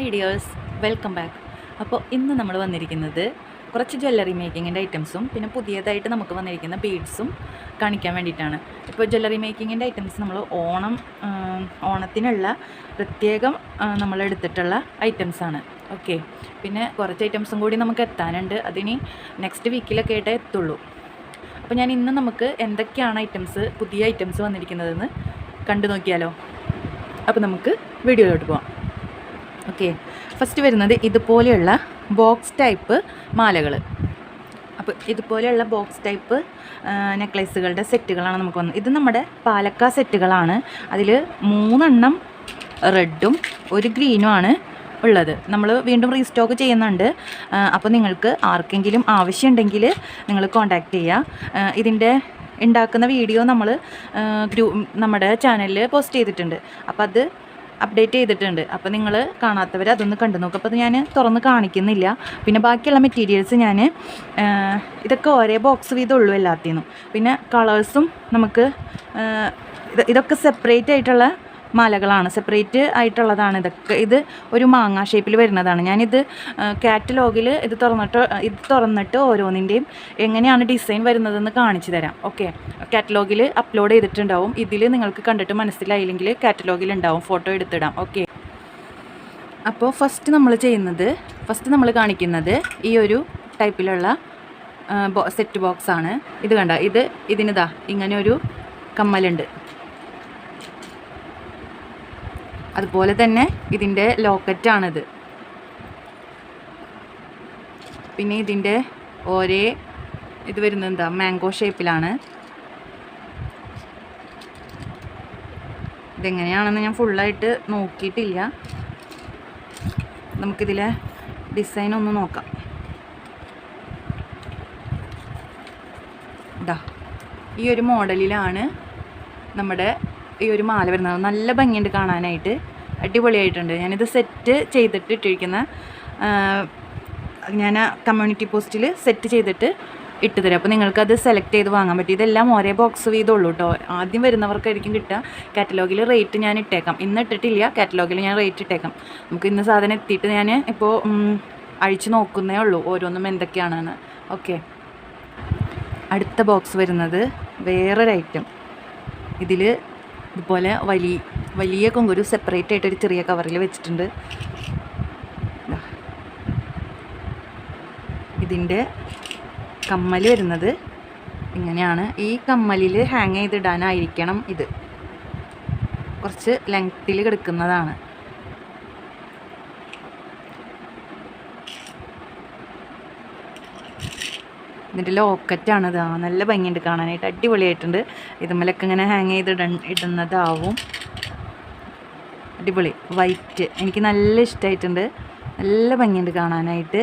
Hi dears welcome back അപ്പോൾ ഇന്ന് നമ്മൾ വന്നിരിക്കുന്നത് കുറച്ച് ജ്വല്ലറി മേക്കിങ്ങിന്റെ ഐറ്റംസും പിന്നെ പുതിയതായിട്ട് നമുക്ക് വന്നിരിക്കുന്ന ബീഡ്സും കാണിക്കാൻ വേണ്ടിയിട്ടാണ്. ഇപ്പോൾ ജ്വല്ലറി മേക്കിങ്ങിന്റെ ഐറ്റംസ് നമ്മൾ ഓണം ഓണത്തിനുള്ള പ്രത്യേകം നമ്മൾ എടുത്തിട്ടുള്ള ഐറ്റംസാണ് ഓക്കെ പിന്നെ കുറച്ച് ഐറ്റംസും കൂടി നമുക്ക് എത്താനുണ്ട്. അതിനി നെക്സ്റ്റ് വീക്കിലൊക്കെ ആയിട്ടേ എത്തുള്ളൂ. അപ്പോൾ ഞാൻ ഇന്ന് നമുക്ക് എന്തൊക്കെയാണ് ഐറ്റംസ് പുതിയ ഐറ്റംസ് വന്നിരിക്കുന്നതെന്ന് കണ്ടു നോക്കിയാലോ? അപ്പോൾ നമുക്ക് വീഡിയോയിലോട്ട് പോവാം. ഓക്കെ. ഫസ്റ്റ് വരുന്നത് ഇതുപോലെയുള്ള ബോക്സ് ടൈപ്പ് മാലകൾ അപ്പോൾ ഇതുപോലെയുള്ള ബോക്സ് ടൈപ്പ് നെക്ലേസുകളുടെ സെറ്റുകളാണ് നമുക്ക് വന്നത്. ഇത് നമ്മുടെ പാലക്കാ സെറ്റുകളാണ്. അതിൽ മൂന്നെണ്ണം റെഡും ഒരു ഗ്രീനും ആണ് ഉള്ളത്. നമ്മൾ വീണ്ടും റീസ്റ്റോക്ക് ചെയ്യുന്നുണ്ട്. അപ്പോൾ നിങ്ങൾക്ക് ആർക്കെങ്കിലും ആവശ്യമുണ്ടെങ്കിൽ നിങ്ങൾ കോൺടാക്റ്റ് ചെയ്യുക ഇതിന്റെ ഉണ്ടാക്കുന്ന വീഡിയോ നമ്മൾ ഗ്രൂ നമ്മുടെ ചാനലിൽ പോസ്റ്റ് ചെയ്തിട്ടുണ്ട്. അപ്പോൾ അത് അപ്ഡേറ്റ് ചെയ്തിട്ടുണ്ട്. അപ്പോൾ നിങ്ങൾ കാണാത്തവർ അതൊന്ന് കണ്ടു നോക്കും. അപ്പോൾ ഞാൻ തുറന്ന് കാണിക്കുന്നില്ല. പിന്നെ ബാക്കിയുള്ള മെറ്റീരിയൽസ് ഞാൻ ഇതൊക്കെ ഒരേ ബോക്സ് വീതമുള്ളൂ എല്ലാത്തിനും. പിന്നെ കളേഴ്സും നമുക്ക് ഇതൊക്കെ സെപ്പറേറ്റ് ആയിട്ടുള്ള മാലകളാണ്. സെപ്പറേറ്റ് ആയിട്ടുള്ളതാണ് ഇതൊക്കെ. ഇത് ഒരു മാങ്ങ ഷേപ്പിൽ വരുന്നതാണ്. ഞാനിത് കാറ്റലോഗിൽ ഇത് തുറന്നിട്ട് ഇത് തുറന്നിട്ട് ഓരോന്നിന്റെയും എങ്ങനെയാണ് ഡിസൈൻ വരുന്നതെന്ന് കാണിച്ചു തരാം. ഓക്കെ കാറ്റലോഗിൽ അപ്ലോഡ് ചെയ്തിട്ടുണ്ടാവും. ഇതിൽ നിങ്ങൾക്ക് കണ്ടിട്ട് മനസ്സിലായില്ലെങ്കിൽ കാറ്റലോഗിൽ ഉണ്ടാവും. ഫോട്ടോ എടുത്തിടാം. ഓക്കെ അപ്പോൾ ഫസ്റ്റ് നമ്മൾ ചെയ്യുന്നത് ഫസ്റ്റ് നമ്മൾ കാണിക്കുന്നത് ഈ ഒരു ടൈപ്പിലുള്ള സെറ്റ് ബോക്സാണ് ഇത് കണ്ട ഇത് ഇതിനിതാ ഇങ്ങനെ ഒരു കമ്മലുണ്ട്. അതുപോലെ തന്നെ ഇതിന്റെ ലോക്കറ്റാണിത്. പിന്നെ ഇതിന്റെ ഒരേ ഇത് വരുന്നത് എന്താ? മാംഗോ ഷേപ്പിലാണ്. ഇതെങ്ങനെയാണെന്ന് ഞാൻ ഫുള്ളായിട്ട് നോക്കിയിട്ടില്ല. നമുക്കിതിലെ ഡിസൈൻ ഒന്ന് നോക്കാം. ഇതാ ഈ ഒരു മോഡലിലാണ് നമ്മുടെ ഈ ഒരു മാല വരുന്നത്. നല്ല ഭംഗിയുണ്ട് കാണാനായിട്ട്. അടിപൊളിയായിട്ടുണ്ട്. ഞാനിത് സെറ്റ് ചെയ്തിട്ട് ഇട്ടിരിക്കുന്ന ഞാൻ കമ്മ്യൂണിറ്റി പോസ്റ്റിൽ സെറ്റ് ചെയ്തിട്ട് ഇട്ട് തരാം. അപ്പോൾ നിങ്ങൾക്കത് സെലക്ട് ചെയ്ത് വാങ്ങാൻ പറ്റും. ഇതെല്ലാം ഒരേ ബോക്സ് വീതമുള്ളൂ കേട്ടോ ആദ്യം വരുന്നവർക്കായിരിക്കും കിട്ടുക. കാറ്റലോഗിൽ റേറ്റ് ഞാൻ ഇട്ടേക്കാം. ഇന്ന് ഇട്ടിട്ടില്ല. കാറ്റലോഗിൽ ഞാൻ റേറ്റ് ഇട്ടേക്കാം. നമുക്ക് ഇന്ന് സാധനം എത്തിയിട്ട് ഞാൻ ഇപ്പോൾ അഴിച്ച് നോക്കുന്നേ ഉള്ളൂ. ഓരോന്നും എന്തൊക്കെയാണെന്ന്. ഓക്കെ. അടുത്ത ബോക്സ് വരുന്നത് വേറൊരു ഐറ്റം ഇതിൽ ഇതുപോലെ വലിയ വലിയ കൊങ്കുരു സെപ്പറേറ്റ് ആയിട്ട് ഒരു ചെറിയ കവറിൽ വെച്ചിട്ടുണ്ട്. ഇതിന്റെ കമ്മൽ വരുന്നത് ഇങ്ങനെയാണ്. ഈ കമ്മലിൽ ഹാങ് ചെയ്തിടാനായിരിക്കണം ഇത്. കുറച്ച് ലെങ്ത്തിൽ കിടക്കുന്നതാണ്. ഇതിന്റെ ആണ് ആ നല്ല ഭംഗിയുണ്ട് കാണാനായിട്ട്. അടിപൊളിയായിട്ടുണ്ട്. ഇതുമ്മലൊക്കെ ഇങ്ങനെ ഹാങ് ചെയ്ത് ഇട ഇടുന്നതാവും. അടിപൊളി. വൈറ്റ് എനിക്ക് നല്ല ഇഷ്ടമായിട്ടുണ്ട് നല്ല ഭംഗിയുണ്ട് കാണാനായിട്ട്.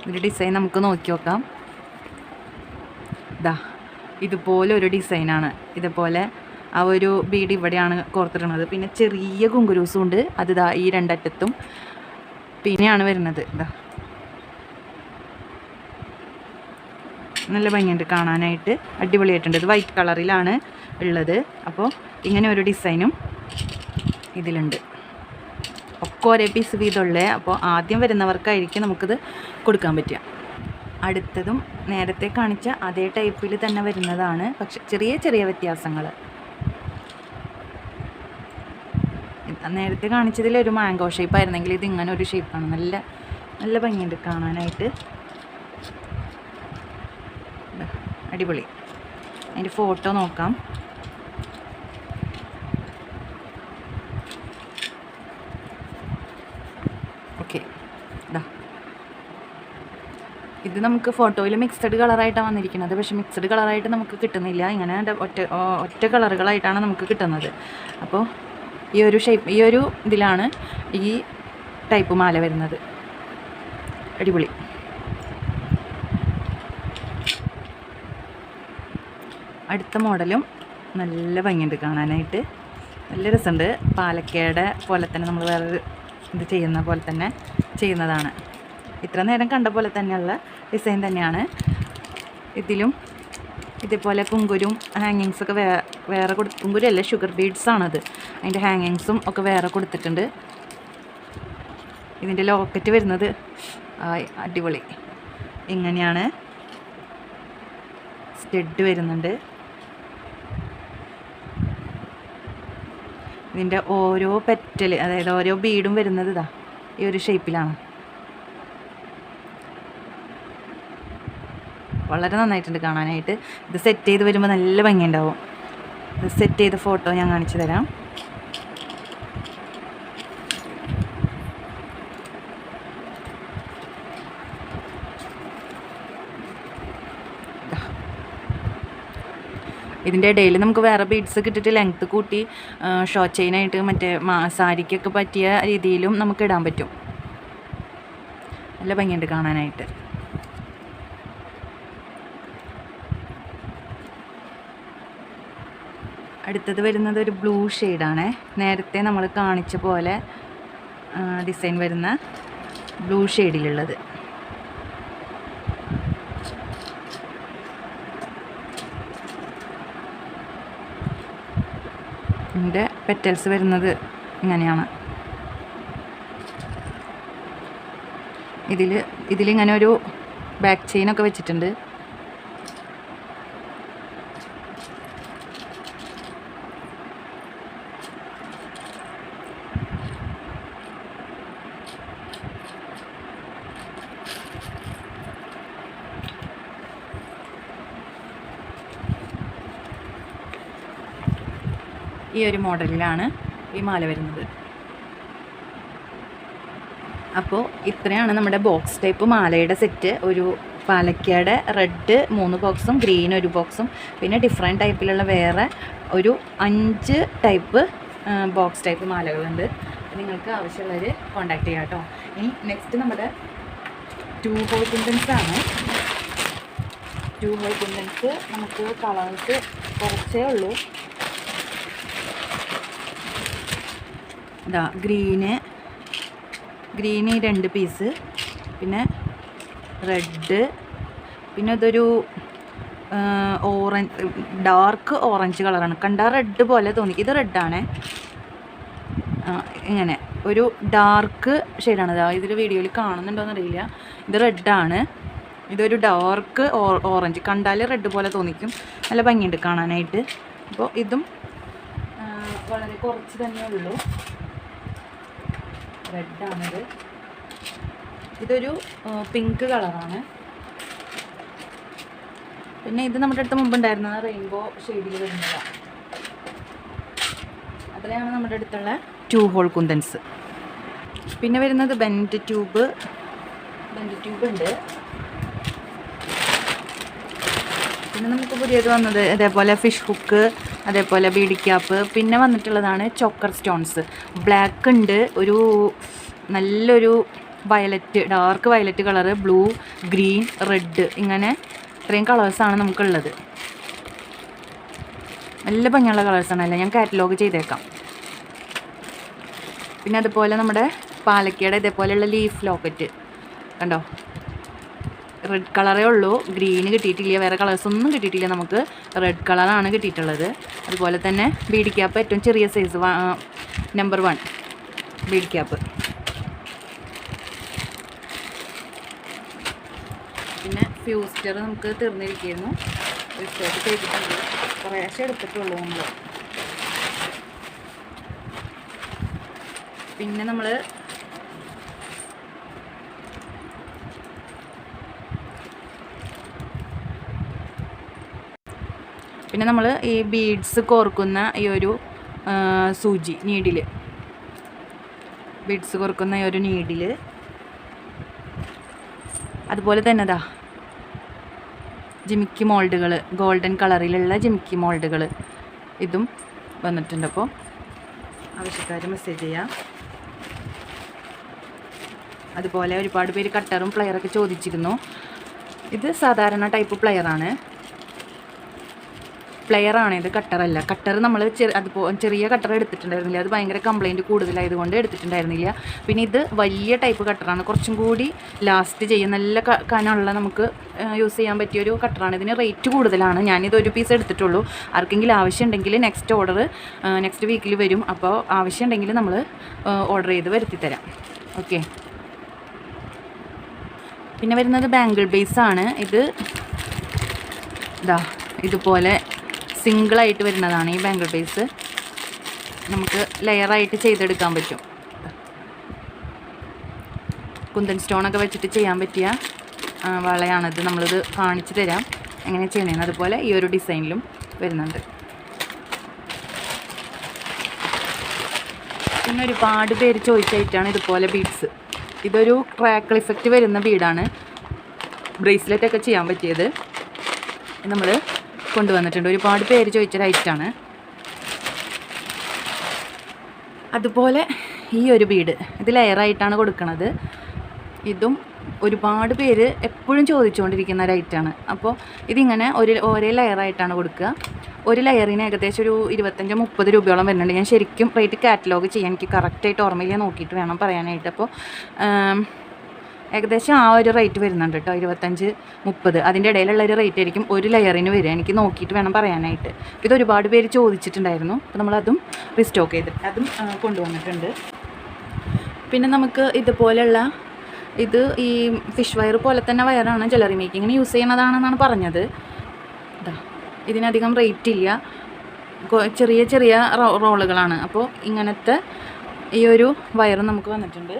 ഇതിന്റെ ഡിസൈൻ നമുക്ക് നോക്കി നോക്കാം. ഇതാ ഇതുപോലെ ഒരു ഡിസൈനാണ് ഇതുപോലെ ആ ഒരു ബീഡ് ഇവിടെയാണ് കോർത്തിടുന്നത് പിന്നെ ചെറിയ കുങ്കുരൂസും ഉണ്ട്. അത് ഈ രണ്ടറ്റത്തും. പിന്നെയാണ് വരുന്നത്. ഇതാ നല്ല ഭംഗിയുണ്ട് കാണാനായിട്ട്. അടിപൊളിയായിട്ടുണ്ട്. ഇത് വൈറ്റ് കളറിലാണ് ഉള്ളത്. അപ്പോൾ ഇങ്ങനെ ഒരു ഡിസൈനും ഇതിലുണ്ട്. ഒക്കെ ഒരേ പീസ് വീതമുള്ളേ. അപ്പോൾ ആദ്യം വരുന്നവർക്കായിരിക്കും നമുക്കിത് കൊടുക്കാൻ പറ്റുക. അടുത്തതും നേരത്തെ കാണിച്ച അതേ ടൈപ്പിൽ തന്നെ വരുന്നതാണ്. പക്ഷെ ചെറിയ ചെറിയ വ്യത്യാസങ്ങൾ നേരത്തെ കാണിച്ചതിൽ ഒരു മാംഗോ ഷേപ്പ് ആയിരുന്നെങ്കിൽ ഇത് ഇങ്ങനെ ഒരു ഷേപ്പാണ് നല്ല നല്ല ഭംഗിയുണ്ട് കാണാനായിട്ട്. അടിപൊളി. അതിന്റെ ഫോട്ടോ നോക്കാം. ഓക്കെ ഇതാ ഇത് നമുക്ക് ഫോട്ടോയിൽ മിക്സഡ് കളറായിട്ടാണ് വന്നിരിക്കുന്നത്. പക്ഷെ മിക്സഡ് കളറായിട്ട് നമുക്ക് കിട്ടുന്നില്ല. ഇങ്ങനെ ഒറ്റ ഒറ്റ കളറുകളായിട്ടാണ് നമുക്ക് കിട്ടുന്നത്. അപ്പോൾ ഈ ഒരു ഷേപ്പ് ഈ ഒരു ഇതിലാണ് ഈ ടൈപ്പ് മാല വരുന്നത്. അടിപൊളി. അടുത്ത മോഡലും നല്ല ഭംഗിയുണ്ട് കാണാനായിട്ട്. നല്ല രസമുണ്ട്. പാലക്കയുടെ പോലെ തന്നെ നമ്മൾ വേറൊരു ഇത് ചെയ്യുന്ന പോലെ തന്നെ ചെയ്യുന്നതാണ്. ഇത്ര നേരം കണ്ട പോലെ തന്നെയുള്ള ഡിസൈൻ തന്നെയാണ്. ഇതിലും ഇതേപോലെ കുങ്കുരും ഹാങ്ങിങ്സൊക്കെ വേ വേറെ കൊടുക്കുമ്പോൾ അല്ല ഷുഗർ ബീഡ്സ് ആണത്. അതിന്റെ ഹാങ്ങിങ്സും ഒക്കെ വേറെ കൊടുത്തിട്ടുണ്ട്. ഇതിന്റെ ലോക്കറ്റ് വരുന്നത് അടിപൊളി. ഇങ്ങനെയാണ്. സ്റ്റെഡ് വരുന്നുണ്ട്. ഇതിന്റെ ഓരോ പെറ്റൽ അതായത് ഓരോ ബീഡും വരുന്നത് ഇതാ ഈ ഒരു ഷേപ്പിലാണ് വളരെ നന്നായിട്ടുണ്ട് കാണാനായിട്ട്. ഇത് സെറ്റ് ചെയ്ത് വരുമ്പോൾ നല്ല ഭംഗിയുണ്ടാവും. ഇത് സെറ്റ് ചെയ്ത ഫോട്ടോ ഞാൻ കാണിച്ചു തരാം. ഇതിന്റെ ഇടയിൽ നമുക്ക് വേറെ ബീഡ്സ് കിട്ടിയിട്ട് ലെങ്ത്ത് കൂട്ടി ഷോ ചെയിനായിട്ട് മറ്റേ സാരിക്കൊക്കെ പറ്റിയ രീതിയിലും നമുക്ക് ഇടാൻ പറ്റും. നല്ല ഭംഗിയുണ്ട് കാണാനായിട്ട്. അടുത്തത് വരുന്നത് ഒരു ബ്ലൂ ഷെയ്ഡാണ്. നേരത്തെ നമ്മൾ കാണിച്ച പോലെ ഡിസൈൻ വരുന്ന ബ്ലൂ ഷെയ്ഡിലുള്ളത്. ഇതിന്റെ പെറ്റൽസ് വരുന്നത് ഇങ്ങനെയാണ്. ഇതിൽ ഇതിലിങ്ങനെ ഒരു ബാക്ക് ചെയിനൊക്കെ വെച്ചിട്ടുണ്ട് ഈ ഒരു മോഡലിലാണ് ഈ മാല വരുന്നത്. അപ്പോൾ ഇത്രയാണ് നമ്മുടെ ബോക്സ് ടൈപ്പ് മാലയുടെ സെറ്റ് ഒരു പാലക്കയുടെ റെഡ് മൂന്ന് ബോക്സും ഗ്രീൻ ഒരു ബോക്സും പിന്നെ ഡിഫറെന്റ് ടൈപ്പിലുള്ള വേറെ ഒരു അഞ്ച് ടൈപ്പ് ബോക്സ് ടൈപ്പ് മാലകളുണ്ട്. നിങ്ങൾക്ക് ആവശ്യമുള്ളവർ കോൺടാക്റ്റ് ചെയ്യാം കേട്ടോ. ഇനി നെക്സ്റ്റ് നമ്മുടെ ടു ഹോൾ കുണ്ടൻസ് ആണ്. ടു ഹോൾ കുണ്ടൻസ് നമുക്ക് കളേഴ്സ് കുറച്ചേ ഉള്ളൂ. ഇതാ ഗ്രീന്. ഗ്രീന് രണ്ട് പീസ്. പിന്നെ റെഡ്. പിന്നെ ഇതൊരു ഓറഞ്ച് ഡാർക്ക് ഓറഞ്ച് കളറാണ്. കണ്ടാൽ റെഡ് പോലെ തോന്നി. ഇത് റെഡാണ്. ഇങ്ങനെ. ഒരു ഡാർക്ക് ഷെയ്ഡാണ്. ഇതാ ഇതിൽ വീഡിയോയിൽ കാണുന്നുണ്ടോയെന്ന് അറിയില്ല ഇത് റെഡാണ്. ഇതൊരു ഡാർക്ക് ഓറഞ്ച്. കണ്ടാൽ റെഡ് പോലെ തോന്നിക്കും. നല്ല ഭംഗിയുണ്ട് കാണാനായിട്ട്. അപ്പോൾ ഇതും വളരെ കുറച്ച് തന്നെ ഉള്ളൂ. റെഡാണിത്. ഇതൊരു പിങ്ക് കളറാണ്. പിന്നെ ഇത് നമ്മുടെ അടുത്ത് മുമ്പ് ഉണ്ടായിരുന്നത് റെയിൻബോ ഷെയ്ഡിൽ വരുന്നതാണ് അതിലാണ് നമ്മുടെ അടുത്തുള്ള ടൂ ഹോൾ കുന്തൻസ്. പിന്നെ വരുന്നത് ബെൻഡ് ട്യൂബ്. ബെൻഡ് ട്യൂബ് ഉണ്ട് പിന്നെ നമുക്ക് പുതിയത് വന്നത് അതേപോലെ ഫിഷ് ഹുക്ക്. അതേപോലെ ബീഡി ക്യാപ്പ് പിന്നെ വന്നിട്ടുള്ളതാണ് ചോക്കർ സ്റ്റോൺസ്. ബ്ലാക്ക് ഉണ്ട് ഒരു നല്ലൊരു violet dark violet colour blue green red ഇങ്ങനെ ഇത്രയും കളേഴ്സാണ് നമുക്കുള്ളത്. നല്ല ഭംഗിയുള്ള കളേഴ്സാണ് അല്ലേ? ഞാൻ കാറ്റലോഗ് ചെയ്തേക്കാം. പിന്നെ അതുപോലെ നമ്മുടെ പാലക്കയുടെ ഇതേപോലെയുള്ള ലീഫ് ലോക്കറ്റ്. കണ്ടോ? റെഡ് കളറേ ഉള്ളൂ. ഗ്രീന് കിട്ടിയിട്ടില്ല വേറെ കളേഴ്സ് ഒന്നും കിട്ടിയിട്ടില്ല നമുക്ക്. റെഡ് കളറാണ് കിട്ടിയിട്ടുള്ളത്. അതുപോലെ തന്നെ ബീഡി ക്യാപ്പ് ഏറ്റവും ചെറിയ size number one bead cap പിന്നെ ഫ്യൂസ്റ്റർ നമുക്ക് തീർന്നിരിക്കുന്നു. കുറേശ്ശെ എടുത്തിട്ടുള്ളൂ നമ്മൾ പിന്നെ നമ്മൾ പിന്നെ നമ്മൾ ഈ ബീഡ്സ് കോർക്കുന്ന ഈ ഒരു സൂചി നീഡിൽ ബീഡ്സ് കോർക്കുന്ന ഈ ഒരു നീഡിൽ അതുപോലെ തന്നെ ദാ ജിമിക്കി മോൾഡുകൾ ഗോൾഡൻ കളറിലുള്ള ജിമിക്കി മോൾഡുകൾ ഇതും വന്നിട്ടുണ്ട്. അപ്പോൾ ആവശ്യക്കാർ മെസ്സേജ് ചെയ്യാം. അതുപോലെ ഒരുപാട് പേര് കട്ടറും പ്ലെയറൊക്കെ ചോദിച്ചിരുന്നു. ഇത് സാധാരണ ടൈപ്പ് പ്ലെയറാണ് പ്ലെയറാണ് ഇത് കട്ടറല്ല കട്ടർ നമ്മൾ അതുപോലെ ചെറിയ കട്ടർ എടുത്തിട്ടുണ്ടായിരുന്നില്ല. അത് ഭയങ്കര കംപ്ലൈന്റ് കൂടുതലായതുകൊണ്ട് എടുത്തിട്ടുണ്ടായിരുന്നില്ല. പിന്നെ ഇത് വലിയ ടൈപ്പ് കട്ടറാണ് കുറച്ചും കൂടി ലാസ്റ്റ് ചെയ്യും. നല്ല കനമുള്ള നമുക്ക് യൂസ് ചെയ്യാൻ പറ്റിയൊരു കട്ടറാണ് ഇതിന് റേറ്റ് കൂടുതലാണ്. ഞാനിത് ഒരു പീസ് എടുത്തിട്ടുള്ളൂ. ആർക്കെങ്കിലും ആവശ്യമുണ്ടെങ്കിൽ നെക്സ്റ്റ് ഓർഡർ നെക്സ്റ്റ് വീക്കിൽ വരും. അപ്പോൾ ആവശ്യമുണ്ടെങ്കിൽ നമ്മൾ ഓർഡർ ചെയ്ത് വരുത്തി തരാം ഓക്കെ പിന്നെ വരുന്നത് ബാംഗിൾ ബേസ് ആണ്. ഇത് ഇതാ ഇതുപോലെ സിംഗിളായിട്ട് വരുന്നതാണ് ഈ ബാംഗിൾ പീസ് നമുക്ക് ലെയറായിട്ട് ചെയ്തെടുക്കാൻ പറ്റും. കുന്തൻ സ്റ്റോണൊക്കെ വെച്ചിട്ട് ചെയ്യാൻ പറ്റിയ വളയാണത്. നമ്മളിത് കാണിച്ചു തരാം. എങ്ങനെ ചെയ്യണേന്ന് അതുപോലെ ഈ ഒരു ഡിസൈനിലും വരുന്നുണ്ട്. പിന്നെ ഒരുപാട് പേര് ചോദിച്ചായിട്ടാണ് ഇതുപോലെ ബീഡ്സ് ഇതൊരു ക്രാക്കിൾ ഇഫക്റ്റ് വരുന്ന ബീഡാണ് ബ്രേസ്ലെറ്റ് ഒക്കെ ചെയ്യാൻ പറ്റിയത്. നമ്മൾ കൊണ്ടുവന്നിട്ടുണ്ട് ഒരുപാട് പേര് ചോദിച്ച ഐറ്റാണ് അതുപോലെ ഈ ഒരു ബീഡ് ഇത് ലെയറായിട്ടാണ് കൊടുക്കുന്നത് ഇതും ഒരുപാട് പേര് എപ്പോഴും ചോദിച്ചുകൊണ്ടിരിക്കുന്ന ഒരു അപ്പോൾ ഇതിങ്ങനെ ഒരു ഒരേ ലെയറായിട്ടാണ് കൊടുക്കുക. ഒരു ലെയറിന് ഏകദേശം ഒരു ഇരുപത്തഞ്ചോ മുപ്പത് രൂപയോളം വരുന്നുണ്ട്. ഞാൻ ശരിക്കും റേറ്റ് കാറ്റലോഗ് ചെയ്യാൻ എനിക്ക് കറക്റ്റായിട്ട് ഓർമ്മയില്ല നോക്കിയിട്ട് വേണം പറയാനായിട്ട്. അപ്പോൾ ഏകദേശം ആ ഒരു റേറ്റ് വരുന്നുണ്ട് കേട്ടോ. ഇരുപത്തഞ്ച് മുപ്പത്. അതിന്റെ ഇടയിലുള്ള ഒരു റേറ്റ് ആയിരിക്കും ഒരു ലെയറിന് വരിക. എനിക്ക് നോക്കിയിട്ട് വേണം പറയാനായിട്ട്. ഇത് ഒരുപാട് പേര് ചോദിച്ചിട്ടുണ്ടായിരുന്നു. അപ്പോൾ നമ്മളതും റിസ്റ്റോക്ക് ചെയ്തിട്ട് അതും കൊണ്ടുവന്നിട്ടുണ്ട്. പിന്നെ നമുക്ക് ഇതുപോലെയുള്ള ഇത് ഈ ഫിഷ് വയർ പോലെ തന്നെ വയറാണ് ജ്വല്ലറി മേക്കിങ്ങിന് യൂസ് ചെയ്യുന്നതാണെന്നാണ് പറഞ്ഞത്. ഇതാ ഇതിനധികം റേറ്റ് ഇല്ല. ചെറിയ ചെറിയ റോളുകളാണ്. അപ്പോൾ ഇങ്ങനത്തെ ഈ ഒരു വയറും നമുക്ക് വന്നിട്ടുണ്ട്.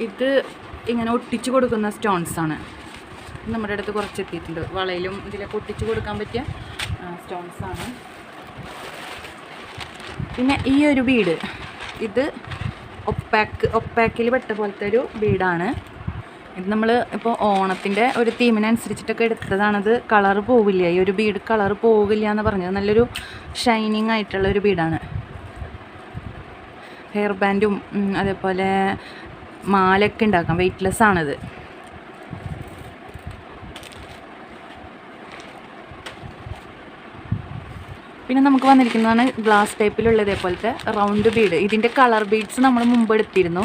ഇത് ഇങ്ങനെ ഒട്ടിച്ചു കൊടുക്കുന്ന സ്റ്റോൺസ് ആണ് നമ്മുടെ അടുത്ത് കുറച്ച് എത്തിയിട്ടുണ്ട് വളയിലും ഇതിലൊക്കെ ഒട്ടിച്ചു കൊടുക്കാൻ പറ്റിയ സ്റ്റോൺസ് ആണ് പിന്നെ ഈ ഒരു ബീഡ് ഇത് ഒപ്പാക്ക് ഒപ്പാക്കിൽ പെട്ട പോലത്തെ ഒരു ബീഡാണ് ഇത് നമ്മൾ ഇപ്പോൾ ഓണത്തിന്റെ ഒരു തീമിനനുസരിച്ചിട്ടൊക്കെ എടുത്തതാണത്. കളർ പോവില്ല. ഈ ഒരു ബീഡ് കളർ പോവില്ല എന്ന് പറഞ്ഞത്. നല്ലൊരു ഷൈനിങ് ആയിട്ടുള്ള ഒരു ബീഡാണ് ഹെയർ ബാൻഡും അതേപോലെ മാലയൊക്കെ ഉണ്ടാക്കാം. വെയ്റ്റ്ലെസ് ആണിത്. പിന്നെ നമുക്ക് വന്നിരിക്കുന്നതാണ് ഗ്ലാസ് ടൈപ്പിലുള്ള ഇതേപോലത്തെ റൗണ്ട് ബീഡ് ഇതിന്റെ കളർ ബീഡ്സ് നമ്മൾ മുമ്പ് എടുത്തിരുന്നു.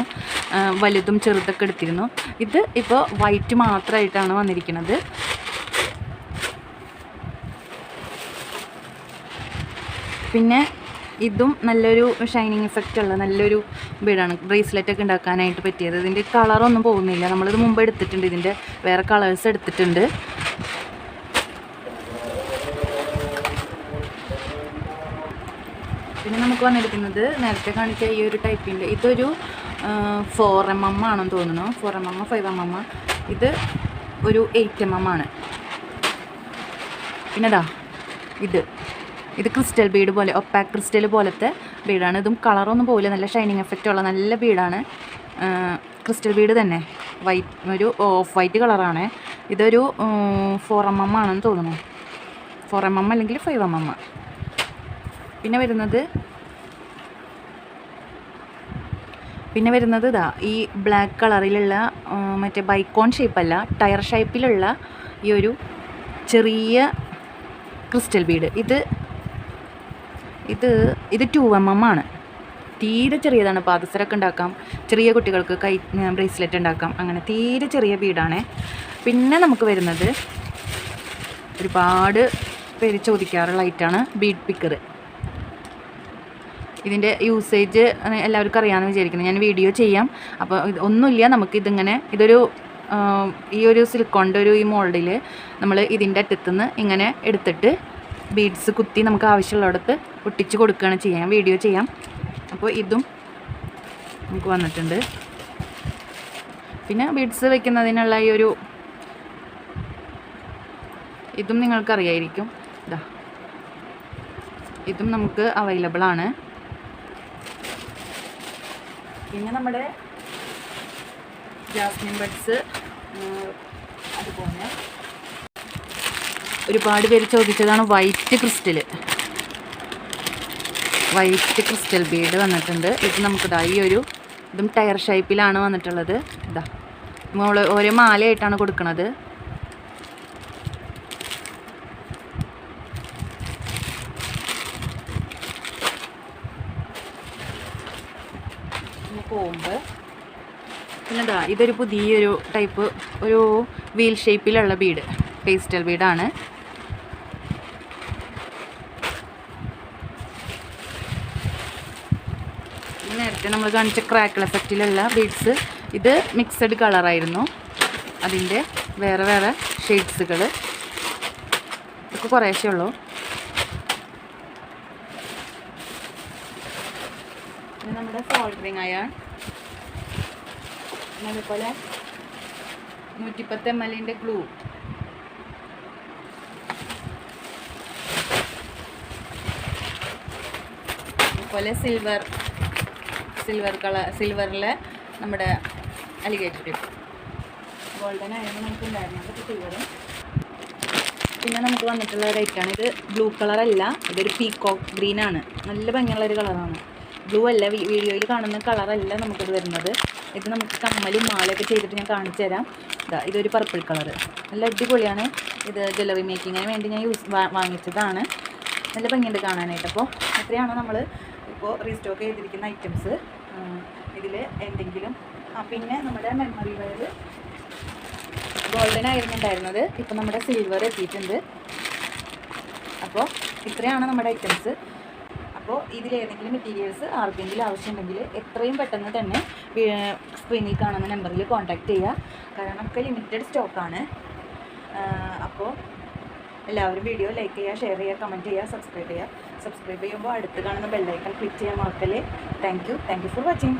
വലുതും ചെറുതൊക്കെ എടുത്തിരുന്നു. ഇത് ഇപ്പോൾ വൈറ്റ് മാത്രമായിട്ടാണ് വന്നിരിക്കുന്നത്. പിന്നെ ഇതും നല്ലൊരു ഷൈനിങ് എഫക്റ്റ് ഉള്ള നല്ലൊരു ബീഡാണ് ബ്രേസ്ലെറ്റ് ഒക്കെ ഉണ്ടാക്കാനായിട്ട് പറ്റിയത്. ഇതിന്റെ കളറൊന്നും പോകുന്നില്ല. നമ്മളിത് മുമ്പ് എടുത്തിട്ടുണ്ട്. ഇതിന്റെ വേറെ കളേഴ്സ് എടുത്തിട്ടുണ്ട്. പിന്നെ നമുക്ക് വന്നിരിക്കുന്നത് നേരത്തെ കാണിച്ച ഈ ഒരു ടൈപ്പിന്റെ ഇതൊരു ഫോർ എം എം ആണെന്ന് തോന്നുന്നു. Four M M five M M ഇത് ഒരു എയ്റ്റ് എം എം ആണ്. പിന്നെതാ ഇത്. ഇത് ക്രിസ്റ്റൽ ബീഡ് പോലെ ഒപ്പാക് ക്രിസ്റ്റൽ പോലത്തെ ബീഡാണ് ഇതും കളറൊന്നും പോയില്ല നല്ല ഷൈനിങ് എഫക്റ്റ് ഉള്ള നല്ല ബീഡാണ് ക്രിസ്റ്റൽ ബീഡ് തന്നെ. വൈറ്റ് ഒരു ഓഫ് വൈറ്റ് കളറാണ്. ഇതൊരു ഫോർ എം എം ആണെന്ന് തോന്നുന്നു. ഫോർ എം എം അല്ലെങ്കിൽ ഫൈവ് എം എം പിന്നെ വരുന്നത് പിന്നെ വരുന്നത് ഇതാ ഈ ബ്ലാക്ക് കളറിലുള്ള മറ്റേ ബൈക്കോൺ ഷേപ്പല്ല ടയർ ഷേപ്പിലുള്ള ഈ ഒരു ചെറിയ ക്രിസ്റ്റൽ ബീഡ് ഇത് ഇത് ഇത് ടു എം എം ആണ്. തീരെ ചെറിയതാണ്. പാദസരമൊക്കെ ഉണ്ടാക്കാം. ചെറിയ കുട്ടികൾക്ക് കൈ ബ്രേസ്ലെറ്റ് ഉണ്ടാക്കാം. അങ്ങനെ തീരെ ചെറിയ ബീഡാണ് പിന്നെ നമുക്ക് വരുന്നത് ഒരുപാട് പേര് ചോദിക്കാറുള്ള ഐറ്റാണ് ബീഡ് പിക്കർ ഇതിന്റെ യൂസേജ് എല്ലാവർക്കും അറിയാമെന്ന് വിചാരിക്കുന്നു. ഞാൻ വീഡിയോ ചെയ്യാം. അപ്പോൾ ഒന്നുമില്ല. നമുക്ക് ഇതിങ്ങനെ ഇതൊരു ഈ ഒരു സിലിക്കോണിന്റെ ഒരു ഈ മോൾഡിൽ നമ്മൾ ഇതിന്റെ അറ്റത്തുനിന്ന് ഇങ്ങനെ എടുത്തിട്ട് ബീഡ്സ് കുത്തി നമുക്ക് ആവശ്യമുള്ളിടത്ത് ഒട്ടിച്ച് കൊടുക്കുകയാണ് ചെയ്യാം. വീഡിയോ ചെയ്യാം. അപ്പോൾ ഇതും നമുക്ക് വന്നിട്ടുണ്ട്. പിന്നെ ബീഡ്സ് വെക്കുന്നതിനുള്ള ഈ ഒരു ഇതും നിങ്ങൾക്കറിയായിരിക്കും. ഇതാ ഇതും നമുക്ക് അവൈലബിൾ ആണ്. പിന്നെ നമ്മുടെ ജാസ്മിൻ ബഡ്സ് ഒരുപാട് പേര് ചോദിച്ചതാണ് white crystal white crystal bead വന്നിട്ടുണ്ട്. ഇത് നമുക്കിതാ ഈ ഒരു ഇതും ടയർ ഷേപ്പിലാണ് വന്നിട്ടുള്ളത്. ഇതാ. നമ്മൾ ഓരോ മാലയായിട്ടാണ് കൊടുക്കുന്നത് കോമ്പ് പിന്നെ ഇതാ ഇതൊരു പുതിയൊരു ടൈപ്പ് ഒരു വീൽ ഷേപ്പിലുള്ള ബീഡ് പേസ്റ്റൽ ബീഡാണ് നേരത്തെ നമ്മൾ കാണിച്ച ക്രാക്കിൾ എഫക്റ്റിലുള്ള ബീഡ്സ് ഇത് മിക്സഡ് കളറായിരുന്നു അതിന്റെ വേറെ വേറെ ഷെയ്ഡ്സുകൾ ഇതൊക്കെ കുറേശ്ശേ ഉള്ളൂ. നമ്മുടെ സോൾഡറിങ് അയൺ അതുപോലെ നൂറ്റിപ്പത്ത് എം എല്ലിന്റെ ഗ്ലൂ അതുപോലെ സിൽവർ സിൽവർ കളർ സിൽവറിലെ നമ്മുടെ അലിഗേറ്റർ ടിപ്പ് ഗോൾഡൻ ആയിരുന്നു നമുക്ക് ഉണ്ടായിരുന്നത് സിൽവറും പിന്നെ നമുക്ക് വന്നിട്ടുള്ള ഒരു ഐറ്റാണ് ഇത് ബ്ലൂ കളറല്ല ഇതൊരു പീകോക്ക് ഗ്രീൻ ആണ്. നല്ല ഭംഗിയുള്ള ഒരു കളറാണ് ബ്ലൂ അല്ല വീഡിയോയിൽ കാണുന്ന കളറല്ല നമുക്കത് വരുന്നത്. ഇത് നമുക്ക് കമ്മലും മാലയൊക്കെ ചെയ്തിട്ട് ഞാൻ കാണിച്ചു തരാം. ഇതാ ഇതൊരു പർപ്പിൾ കളറ് നല്ല അടിപൊളിയാണ്. ഇത് ജ്വല്ലറി മേക്കിങ്ങിന് വേണ്ടി ഞാൻ യൂസ് വാങ്ങിച്ചതാണ്. നല്ല ഭംഗിയുണ്ട് കാണാനായിട്ട്. അപ്പോൾ എത്രയാണോ നമ്മൾ ഇപ്പോൾ റീസ്റ്റോക്ക് ചെയ്തിരിക്കുന്ന ഐറ്റംസ് ഇതിൽ എന്തെങ്കിലും. ആ പിന്നെ നമ്മുടെ മെമ്മറി വയർ ഗോൾഡൻ ആയിരുന്നു ഉണ്ടായിരുന്നത്. ഇപ്പോൾ നമ്മുടെ സിൽവർ എത്തിയിട്ടുണ്ട്. അപ്പോൾ ഇത്രയാണ് നമ്മുടെ ഐറ്റംസ് അപ്പോൾ ഇതിലേതെങ്കിലും മെറ്റീരിയൽസ് ആർക്കെങ്കിലും ആവശ്യമുണ്ടെങ്കിൽ എത്രയും പെട്ടെന്ന് തന്നെ സ്ക്രീനിൽ കാണുന്ന നമ്പറിൽ കോൺടാക്റ്റ് ചെയ്യുക. കാരണം ഒക്കെ ലിമിറ്റഡ് സ്റ്റോക്കാണ് അപ്പോൾ എല്ലാവരും വീഡിയോ ലൈക്ക് ചെയ്യുക ഷെയർ ചെയ്യുക കമന്റ് ചെയ്യുക സബ്സ്ക്രൈബ് ചെയ്യുക. സബ്സ്ക്രൈബ് ചെയ്യുമ്പോൾ അടുത്ത് കാണുന്ന ബെല്ലൈക്കൺ ക്ലിക്ക് ചെയ്യാൻ മറക്കല്ലേ? Thank you thank you for watching